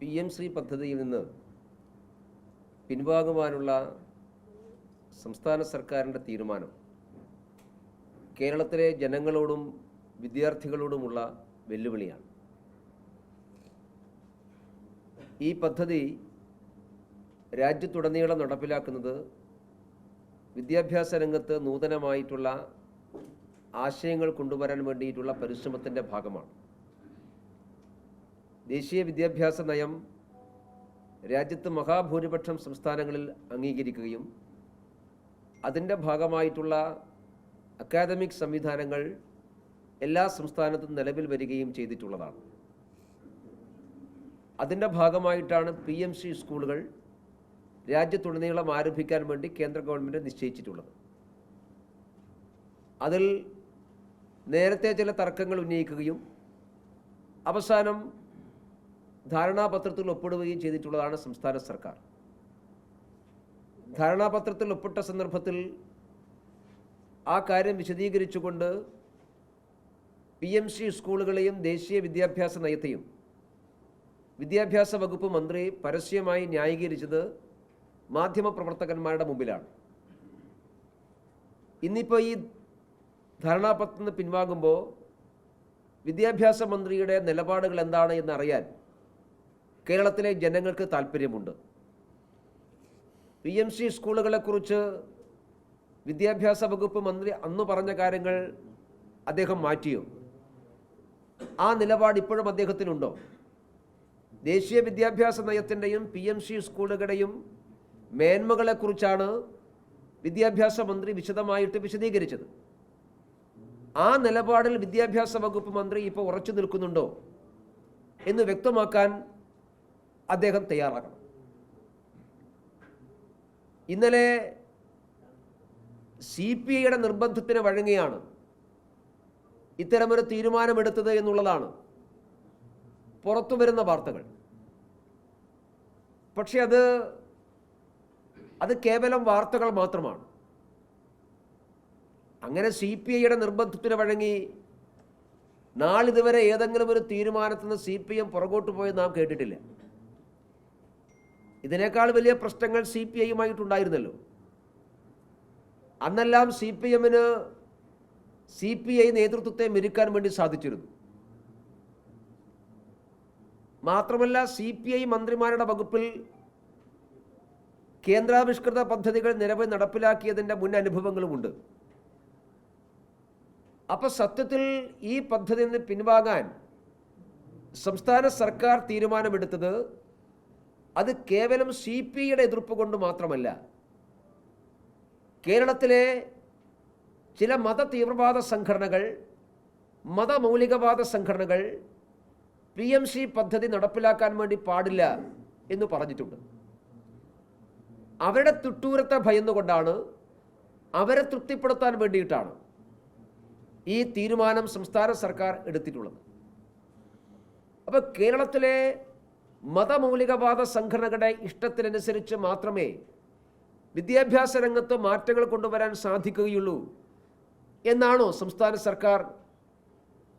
P M Shri പദ്ധതിയിൽ നിന്ന് പിൻവാങ്ങുവാനുള്ള സംസ്ഥാന സർക്കാരിന്റെ തീരുമാനം. കേരളത്തിലെ ജനങ്ങളോടും വിദ്യാർത്ഥികളോടുമുള്ള വെല്ലുവിളിയാണ്. ഈ പദ്ധതി രാജ്യത്തുടനീളം നടപ്പിലാക്കുന്നത് വിദ്യാഭ്യാസ രംഗത്ത് നൂതനമായിട്ടുള്ള ആശയങ്ങൾ കൊണ്ടുവരാൻ വേണ്ടിയിട്ടുള്ള പരിശ്രമത്തിന്റെ ഭാഗമാണ്. ദേശീയ വിദ്യാഭ്യാസ നയം രാജ്യത്ത് മഹാഭൂരിപക്ഷം സംസ്ഥാനങ്ങളിൽ അംഗീകരിക്കുകയും അതിന്റെ ഭാഗമായിട്ടുള്ള അക്കാദമിക് സംവിധാനങ്ങൾ എല്ലാ സംസ്ഥാനത്തും നിലവിൽ വരികയും ചെയ്തിട്ടുള്ളതാണ്. അതിന്റെ ഭാഗമായിട്ടാണ് പി എം സി സ്കൂളുകൾ രാജ്യത്തുടനീളം ആരംഭിക്കാൻ വേണ്ടി കേന്ദ്ര ഗവൺമെന്റ് നിശ്ചയിച്ചിട്ടുള്ളത്. അതിൽ നേരത്തെ ചില തർക്കങ്ങൾ ഉന്നയിക്കുകയും അവസാനം ധാരണാപത്രത്തിൽ ഒപ്പിടുകയും ചെയ്തിട്ടുള്ളതാണ് സംസ്ഥാന സർക്കാർ. ധാരണാപത്രത്തിൽ ഒപ്പിട്ട സന്ദർഭത്തിൽ ആ കാര്യം വിശദീകരിച്ചുകൊണ്ട് പി എം സി സ്കൂളുകളെയും ദേശീയ വിദ്യാഭ്യാസ നയത്തെയും വിദ്യാഭ്യാസ വകുപ്പ് മന്ത്രി പരസ്യമായി ന്യായീകരിച്ചത് മാധ്യമപ്രവർത്തകന്മാരുടെ മുമ്പിലാണ്. ഇന്നിപ്പോൾ ഈ ധാരണാപത്രത്തിൽ പിൻവാങ്ങുമ്പോൾ വിദ്യാഭ്യാസ മന്ത്രിയുടെ നിലപാടുകൾ എന്താണ് എന്നറിയാൻ കേരളത്തിലെ ജനങ്ങൾക്ക് താല്പര്യമുണ്ട്. പി എം സി സ്കൂളുകളെക്കുറിച്ച് വിദ്യാഭ്യാസ വകുപ്പ് മന്ത്രി അന്ന് പറഞ്ഞ കാര്യങ്ങൾ അദ്ദേഹം മാറ്റിയോ? ആ നിലപാട് ഇപ്പോഴും അദ്ദേഹത്തിനുണ്ടോ ദേശീയ വിദ്യാഭ്യാസ നയത്തിന്റെയും പി എം സി സ്കൂളുകളുടെയും മേന്മകളെക്കുറിച്ചാണ് വിദ്യാഭ്യാസ മന്ത്രി വിശദമായിട്ട് വിശദീകരിച്ചത്. ആ നിലപാടിൽ വിദ്യാഭ്യാസ വകുപ്പ് മന്ത്രി ഇപ്പോൾ ഉറച്ചു നിൽക്കുന്നുണ്ടോ എന്ന് വ്യക്തമാക്കാൻ അദ്ദേഹം തയ്യാറാകണം ഇന്നലെ സി പി ഐയുടെ നിർബന്ധത്തിന് വഴങ്ങിയാണ് ഇത്തരമൊരു തീരുമാനമെടുത്തത് എന്നുള്ളതാണ് പുറത്തു വരുന്ന വാർത്തകൾ. പക്ഷെ അത് അത് കേവലം വാർത്തകൾ മാത്രമാണ്. അങ്ങനെ സി പി ഐയുടെ നിർബന്ധത്തിന് വഴങ്ങി നാളിതുവരെ ഏതെങ്കിലും ഒരു തീരുമാനത്തിൽ നിന്ന് സി പി എം പുറകോട്ട് പോയി നാം കേട്ടിട്ടില്ല. ഇതിനേക്കാൾ വലിയ പ്രശ്നങ്ങൾ സി പി ഐയുമായിട്ടുണ്ടായിരുന്നല്ലോ. അന്നെല്ലാം സി പി എമ്മിന് സി പി ഐ നേതൃത്വത്തെ മെരുക്കാൻ വേണ്ടി സാധിച്ചിരുന്നു. മാത്രമല്ല സി പി ഐ മന്ത്രിമാരുടെ വകുപ്പിൽ കേന്ദ്രാവിഷ്കൃത പദ്ധതികൾ നിലവിൽ നടപ്പിലാക്കിയതിന്റെ മുൻ അനുഭവങ്ങളുമുണ്ട്. അപ്പോൾ സത്യത്തിൽ ഈ പദ്ധതി നിന്ന് പിൻവാങ്ങാൻ സംസ്ഥാന സർക്കാർ തീരുമാനമെടുത്തത് അത് കേവലം സി പി ഐയുടെ എതിർപ്പ് കൊണ്ട് മാത്രമല്ല കേരളത്തിലെ ചില മത തീവ്രവാദ സംഘടനകൾ മതമൗലികവാദ സംഘടനകൾ പി എം സി പദ്ധതി നടപ്പിലാക്കാൻ വേണ്ടി പാടില്ല എന്ന് പറഞ്ഞിട്ടുണ്ട്. അവരുടെ തുട്ടൂരത്തെ ഭയന്നുകൊണ്ടാണ് അവരെ തൃപ്തിപ്പെടുത്താൻ വേണ്ടിയിട്ടാണ് ഈ തീരുമാനം സംസ്ഥാന സർക്കാർ എടുത്തിട്ടുള്ളത്. അപ്പോൾ കേരളത്തിലെ മതമൗലികവാദ സംഘടനകളുടെ ഇഷ്ടത്തിനനുസരിച്ച് മാത്രമേ വിദ്യാഭ്യാസ രംഗത്ത് മാറ്റങ്ങൾ കൊണ്ടുവരാൻ സാധിക്കുകയുള്ളൂ എന്നാണോ സംസ്ഥാന സർക്കാർ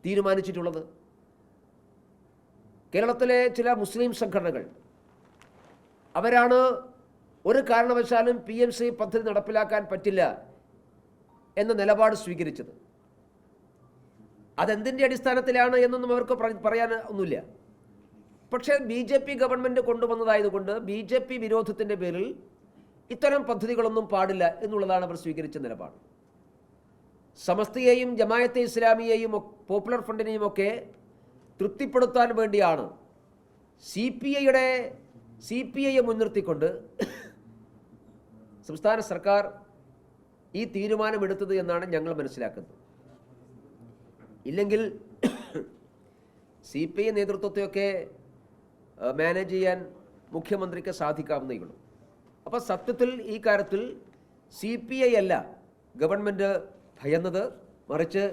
തീരുമാനിച്ചിട്ടുള്ളത്? കേരളത്തിലെ ചില മുസ്ലിം സംഘടനകൾ അവരാണ് ഒരു കാരണവശാലും പി എം സി പദ്ധതി നടപ്പിലാക്കാൻ പറ്റില്ല എന്ന നിലപാട് സ്വീകരിച്ചത്. അതെന്തിന്റെ അടിസ്ഥാനത്തിലാണ് എന്നൊന്നും അവർക്ക് പറ- പറയാൻ ഒന്നുമില്ല. പക്ഷേ ബി ജെ പി ഗവൺമെന്റ് കൊണ്ടുവന്നതായതുകൊണ്ട് ബി ജെ പി വിരോധത്തിന്റെ പേരിൽ ഇത്തരം പദ്ധതികളൊന്നും പാടില്ല എന്നുള്ളതാണ് അവർ സ്വീകരിച്ച നിലപാട്. സമസ്തയെയും ജമായത്തെ ഇസ്ലാമിയെയും പോപ്പുലർ ഫ്രണ്ടിനെയും ഒക്കെ തൃപ്തിപ്പെടുത്താൻ വേണ്ടിയാണ് സി പി ഐയുടെ സി പി ഐയെ മുൻനിർത്തിക്കൊണ്ട് സംസ്ഥാന സർക്കാർ ഈ തീരുമാനമെടുത്തത് എന്നാണ് ഞങ്ങൾ മനസ്സിലാക്കുന്നത്. ഇല്ലെങ്കിൽ സി പി ഐ നേതൃത്വത്തെയൊക്കെ മാനേജ് ചെയ്യാൻ മുഖ്യമന്ത്രിക്ക് സാധിക്കാവുന്നേ ഉള്ളൂ. അപ്പോൾ സത്യത്തിൽ ഈ കാര്യത്തിൽ സി പി ഐ അല്ല ഗവൺമെന്റ് ഭയന്നത് മറിച്ച്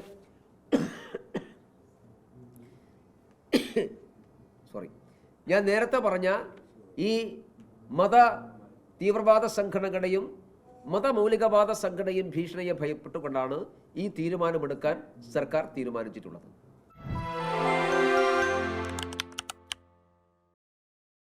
സോറി ഞാൻ നേരത്തെ പറഞ്ഞ ഈ മത തീവ്രവാദ സംഘടനകളുടെയും മതമൗലികവാദ സംഘടനയും ഭീഷണിയെ ഭയപ്പെട്ടുകൊണ്ടാണ് ഈ തീരുമാനമെടുക്കാൻ സർക്കാർ തീരുമാനിച്ചിട്ടുള്ളത്.